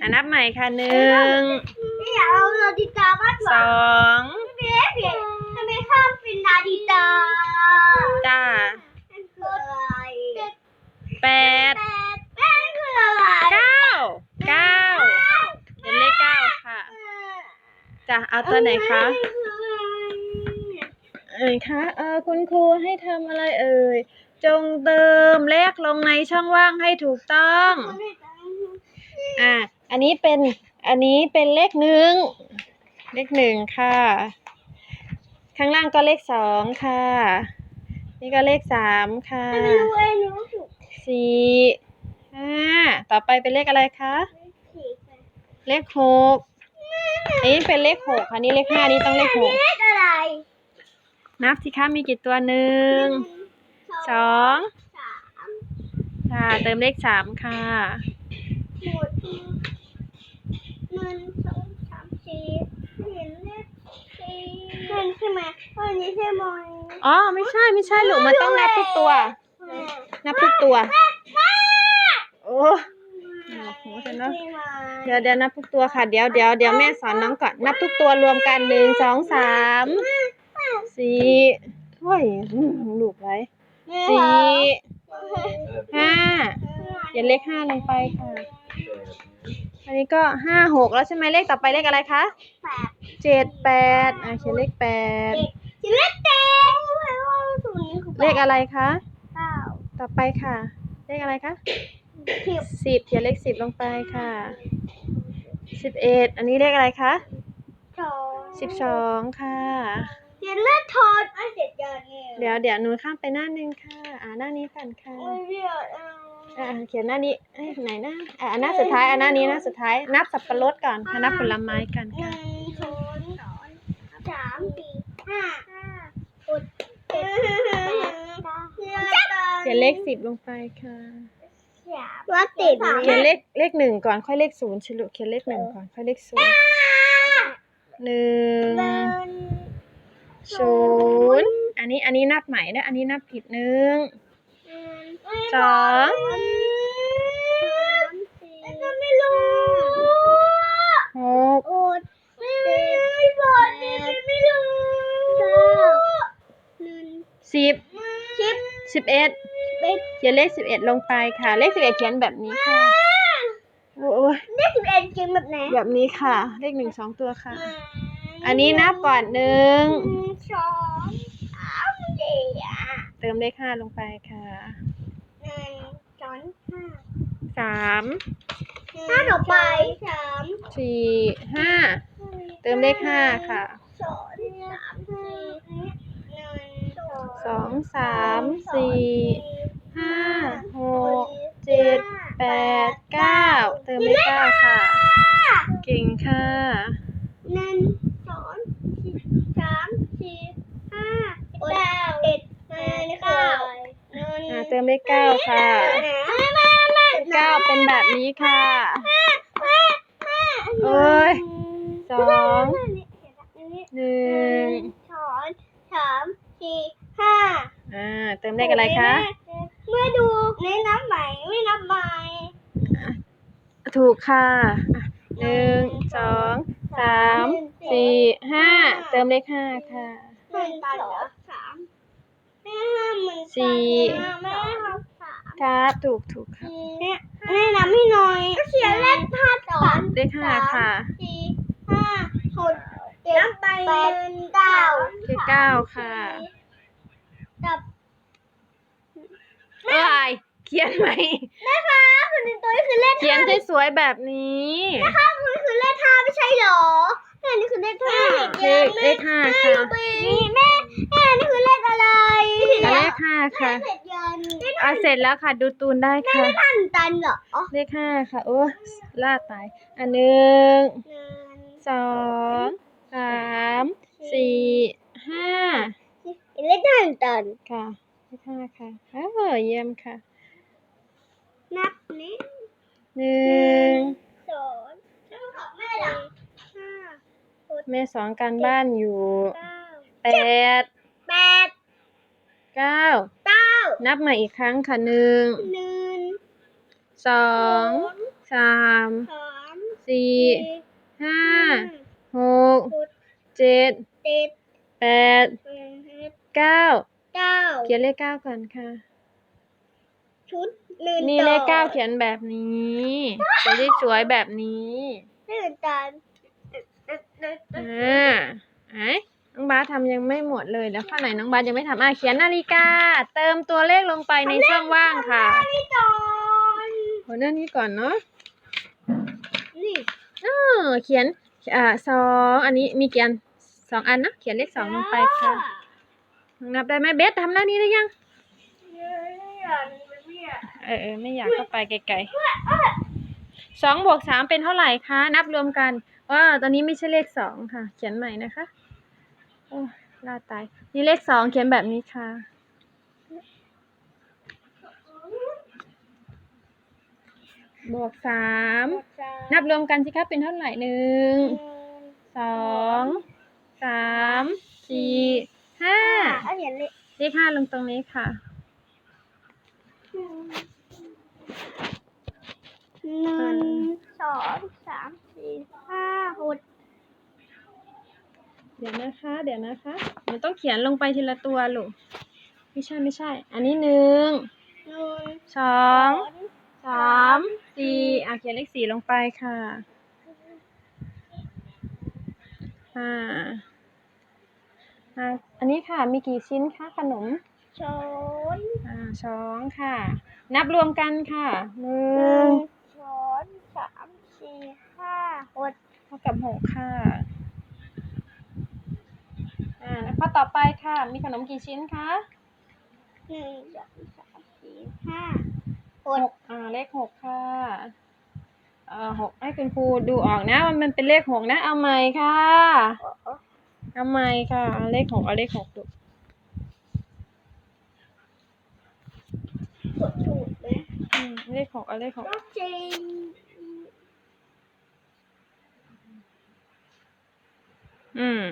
อะนับใหม่ค่ะหนึ่งไม่อยากเอานาฬิกาบ้านสองเพี้ยเพี้ยทำไมข้ามเป็นนาฬิกาจ้านั่นคืออะไรแปดแปดแม่นคืออะไรเก้าเก้าเป็นเลขเก้าค่ะจ้ะเอาตัวไหนคะเอ่ยคะเออคุณครูให้ทำอะไรเอ่ย จงเติมเลขลงในช่องว่างให้ถูกต้อง อะ อันนี้เป็นอันนี้เป็นเลขหนึ่งเลขหนึ่งค่ะ ข้างล่างก็เลขสองค่ะ นี่ก็เลขสามค่ะไม่รู้ไอ้หนูถูกสี่ห้าต่อไปเป็นเลขอะไรคะสี่ไปเลขหกอันนี้เป็นเลขหกค่ะนี่เลขห้านี่ต้องเลขหกเลขอะไรนับสิคะมีกี่ตัวหนึ่งสองสามค่ะเติมเลขสามค่ะห มดหนึ่งสองสามสี่เห็นเลขสี่นั่นใช่ไหมอันนี้ใช่ไหมอ๋อไม่ใช่ไม่ใช่ลูกมันต้องนับทุกตัว นับทุกตัว โอ้โหเห็นเนอะเดี๋ยวเดี๋ยวนับทุกตัวค่ะเดี๋ยวเดี๋ยวเดี๋ยวแม่สอนน้องก่อนนับทุกตัวรวมกันหนึ่งสองสามสี่โอ้ยลูกไรสี่ห้าเขียนเลขห้าลงไปค่ะ อันนี้ก็ห้าหกแล้วใช่ไหมเลขต่อไปเลขอะไรคะแปดเจ็ดแปดอะเขียนเลขแปดจะเลขเต็มแปลว่าศูนย์คือเลขอะไรคะเก้าต่อไปค่ะ เลขอะไรคะสิบสิบเขียนเลขสิบลงไปค่ะสิบเอ็ดอันนี้เลขอะไรคะสองสิบสองค่ะเขียนเลขทอนอันเสร็จยังเนี่ยเดี๋ยวเดี๋ยวหนูข้ามไปหน้าหนึ่งค่ะ อ่าหน้านี้ก่อนค่ะโอ้ยเรียกเอาอ่าเขียนหน้านี้เอ้ยไหนหน้าอ่าหน้าสุดท้ายอ่าหน้านี้หน้าสุดท้าย นับสับปะรดก่อนค่ะนับผลไม้กันหค่ะนึ่งสองสามสามสี่ห้าห้าหกเจ็ดแปดเก้าเขียนเลขสิบลงไปค่ะ ว่าติดเขียนเลขเลขหนึ่งก่อนค่อยเลขศูนย์ชิลุเขียนเลขหนึ่งก่อนค่อยเลขศูนย์หนึ่งศูนย์อันนี้อันนี้นับใหม่นะอันนี้นับผิดหนึ่ง สองก็ไม่รู้หกโอดไม่บอกนี่ไม่รู้เก้าหนึ่งสิบสิบสิบเอ็ดเป็นเขียนเลขสิบเอ็ดลงไปค่ะ เลขสิบเอ็ดเขียนแบบนี้ค่ะโอ้ยเลขสิบเอ็ดจริงแบบไหนแบบนี้ค่ะ เลขหนึ่งสองตัวค่ะ อันนี้นับก่อนหนึ่งหนึ่งสองสามสี่อะเติมเลขห้าลงไปค่ะหนึ่ งสองห้าสามห้าต่อไปสามสี่ห้าเติมเลขห้าค่ะสองสามสี่หนึ่งสองสามสี่ห้าหกเจ็ดแปดเก้าเติมเลขเก้าค่ะ เก่งค่ะ หนึ่งสองสามสี่ห้าหกเจ็ดแปดเก้าหนึ่ง อ่าเติ มเลขเก้าค่ะแม่แม่แม่เก้าเป็นแบบนี้ค่ะแม่แม่แม่เอ้ยสองหหนึ่นึ่งงสองสามสี่ห้าอ่าเติมเลขอะไรคะเมื่อดูในนับใหม่ไม่นับใหม่ถูกค่ะอะหนึ่งสองสามสี่ห้าเติมเลขห้าค่ะ หนึ่งสองสามแม่ห้าหมื่นสี่ แม่ห้าสามครับถูกถูกครับแม่แม่นับให้หน่อยก็เขียนเลขห้าสองเลขห้าค่ะสี่ห้าหกเจ็ดแปดเก้าเลขเก้าค่ะกับเอ้ยเขียนไหมแม่คะคนหนึ่งตัวนี้คือเลขเขียนสวยๆแบบนี้ห้าคนนี้คือเลขห้าไม่ใช่หรอแม่นี่คือเลขห้าเลขเลขห้าแม่ค่ะดูไปนี่แม่แม่นี่คือเลขอะไร เลขห้า ค่ะเสร็จยังอะเสร็จแล้วค่ะ ดูตูนได้ค่ะท่านตันเหรอเลขห้าค่ะ โอ้ล่าตายอันหนึ่งหนึ่งสองสามสี่ห้าเลขท่านตันค่ะเลขห้าค่ะเออเยี่ยมค่ะ นับนี้หนึ่งสองแม่ละห้าแม่สอนการบ้านอยู่เก้าแปดแปด เก้า เก้านับใหม่อีกครั้งค่ะหนึ่ง หนึ่งสองสามสามสี่ สี่ห้า ห้าหก หกเจ็ด เจ็ดแปด แปดเก้า เก้าเขียนเลขเก้าก่อนค่ะ ชุดหนึ่งนี่เลขต่อเก้าเขียนแบบนี้จะได้สวยแบบนี้ หนึ่งตอนอ่าไอ้น้องบาส ทำยังไม่หมดเลยแล้วข้อไหนน้องบาสยังไม่ทำอะเขียนนาฬิกา เติมตัวเลขลงไปในช่องว่างค่ะนี่ตอนโหหน้านี้ก่อนเนาะนี่เออเขียนอ่าสองอันนี้มีกี่อันสองอันนะเขียนเลขสองลงไปค่ะนับได้ไหมเบสทำหน้านี้ได้ยังเออเออไม่อยากเข้าไปไกลๆสองบวกสามเป็นเท่าไหร่คะ นับรวมกันว่าตอนนี้ไม่ใช่เลขสองค่ะ เขียนใหม่นะคะ โอ้ลาตาย นี่เลขสองเขียนแบบนี้ค่ะ บวกสาม นับรวมกันสิคะเป็นเท่าไหร่หนึ่ง สอง สาม สี่ ห้า เอาเขียนเลขเลขห้าลงตรงนี้ค่ะ หนึ่งสองสามสี่ห้าหก เดี๋ยวนะคะ เดี๋ยวนะคะเดี๋ยวต้องเขียนลงไปทีละตัวลูก ไม่ใช่ไม่ใช่ อันนี้หนึ่งหนึ่งสองสามสี่อะเขียนเลขสี่ลงไปค่ะอ่าอ่าอันนี้ค่ะมีกี่ชิ้นคะขนมช้อนอ่าสองค่ะ นับรวมกันค่ะหนึ่หนึ่งงช้อนสามสี่ห้าหกเท่ากับหกค่ะ อ่าแล้วข้อต่อไปค่ะ มีขนมกี่ชิ้นคะหนึ่งสองสามสี่ห้าหหกกอ่าเลขหกค่ะเอ่อหกให้คุณครูดูออกนะว่ามันเป็นเลขหกนะ เอาใหม่ค่ะ เอาใหม่ค่ะเอาเลขหกเอาเลขหกดูกดถูกไหมอืมเลขหกเอาเลขหกก็จริงอืม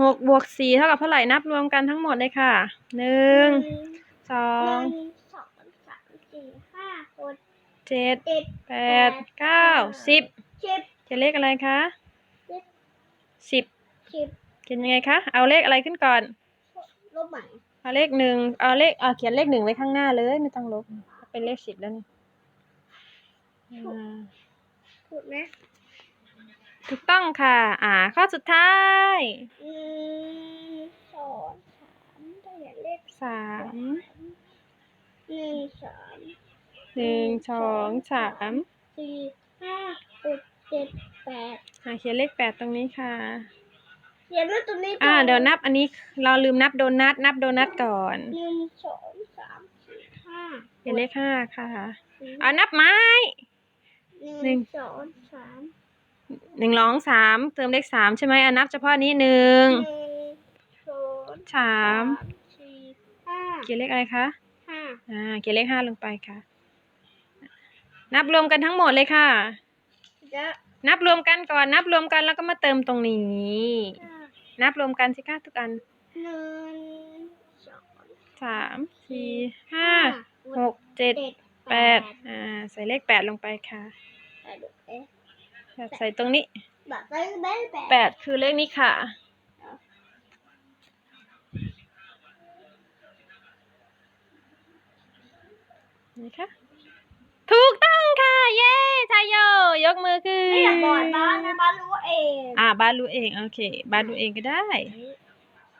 หกบวกสี่เท่ากับเท่าไหร่นับรวมกันทั้งหมดเลยค่ะหนึ่งสอหงนึ่งสองสามสี่ห้าหกเจ็ดเจ็ดแปดเก้าสิบสิบเขียนเลขอะไรคะสิบสิบสิบเขียนยังไงคะ เอาเลขอะไรขึ้นก่อน ลบใหม่เอาเลขหนึ่งเอาเลขเอาเขียนเลขหนึ่งไว้ข้างหน้าเลยไม่ต้องลบเป็นเลขสิบแล้วนี่อ่าถูกไหมถูกต้องค่ะ อ่า ข้อสุดท้าย หนึ่งสองสามต้องเขียนเลข สามหนึ่งสามหนึ่งสองสามสี่ห้าหกเจ็ดแปดอ่าเขียนเลขแปดตรงนี้ค่ะเขียนไว้ตรงนี้อ่าก่นเดี๋ยวนับอันนี้เราลืมนับโดนัทนับโดนัทก่อนหนึ่งสองสามสี่ห้าเขียนเลขห้าค่ะสี่เอานับไม้หหนึ่นึ่งงสองสามหนึ่งร้องสามเติมเลขสามใช่ไหมอ่านับเฉพาะนี้หนึ่งหนึ่งสองสามสี่ห้า เขียนเลขอะไรคะห้าอ่าเขียนเลขห้าลงไปค่ะ นับรวมกันทั้งหมดเลยค่ะจะนับรวมกันก่อนนับรวมกันแล้วก็มาเติมตรงนี้ห้านับรวมกันสิคะทุกอันหนึ่งสองสามสี่ห้าหกเจ็ดเจ็ดแปดอ่าใส่เลขแปดลงไปค่ะแปดเอ๊ะใส่ตรงนี้แบบไม่ไม่แปดแปดคือเลขนี้ค่ะ นี่ค่ะถูกต้องค่ะ เย้ชายโย ยกมือขึ้นไม่อยากบอกบ้านนะบ้านรู้เองอ่าบ้านรู้เอง โอเค บ้านรู้เองก็ได้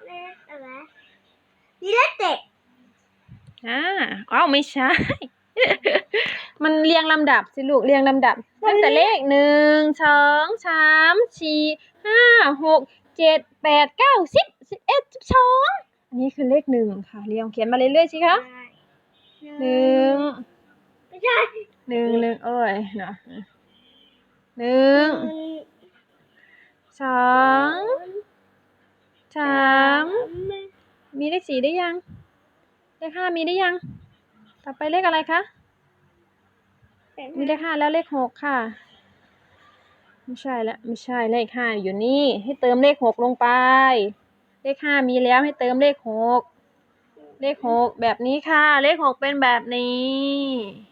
เลขอะไรนี่เลขเจ็ดอ่าอ้าวไม่ใช่ มันเรียงลำดับสิลูกเรียงลำดับตั้งแต่เลขหนึ่งสองสามสี่ห้าหกเจ็ดแปดเก้าสิบสิบเอ็ดสิบสองอันนี้คือเลขหนึ่งค่ะ เรียงเขียนมาเรื่อยๆสิคะ หนึ่งไม่ใช่หนึ่งหนึ่งเอ้ยเนาะหนึ่งสองสามมีเลขสี่ได้ยัง เลขห้ามีได้ยัง ต่อไปเลขอะไรคะ มีเลขห้าแล้วเลขหกค่ะ ไม่ใช่ละไม่ใช่เลขห้าอยู่นี่ ให้เติมเลขหกลงไป เลขห้ามีแล้วให้เติมเลขหก เลขหกแบบนี้ค่ะ เลขหกเป็นแบบนี้